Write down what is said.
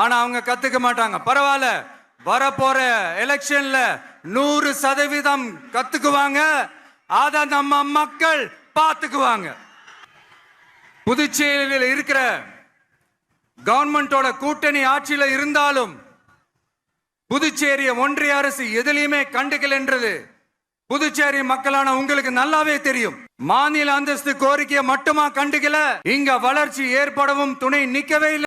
ஆனா அவங்க கத்துக்க மாட்டாங்க. பரவாயில்ல வரப்போற எலெக்ஷன்ல நூறு சதவீதம் கத்துக்குவாங்க. அத நம்ம மக்கள் பார்த்துக்குவாங்க. புதுச்சேரியில் இருக்கிற கவர்மெண்டோட கூட்டணி ஆட்சியில் இருந்தாலும் புதுச்சேரிய ஒன்றிய அரசு எதிலையுமே கண்டுக்கல் என்றது புதுச்சேரி மக்களான உங்களுக்கு நல்லாவே தெரியும். மாநில அந்தஸ்து கோரிக்கையை மட்டுமா கண்டுக்கல? இங்க வளர்ச்சி ஏற்படவும் துணை நிக்கவே இல்லை.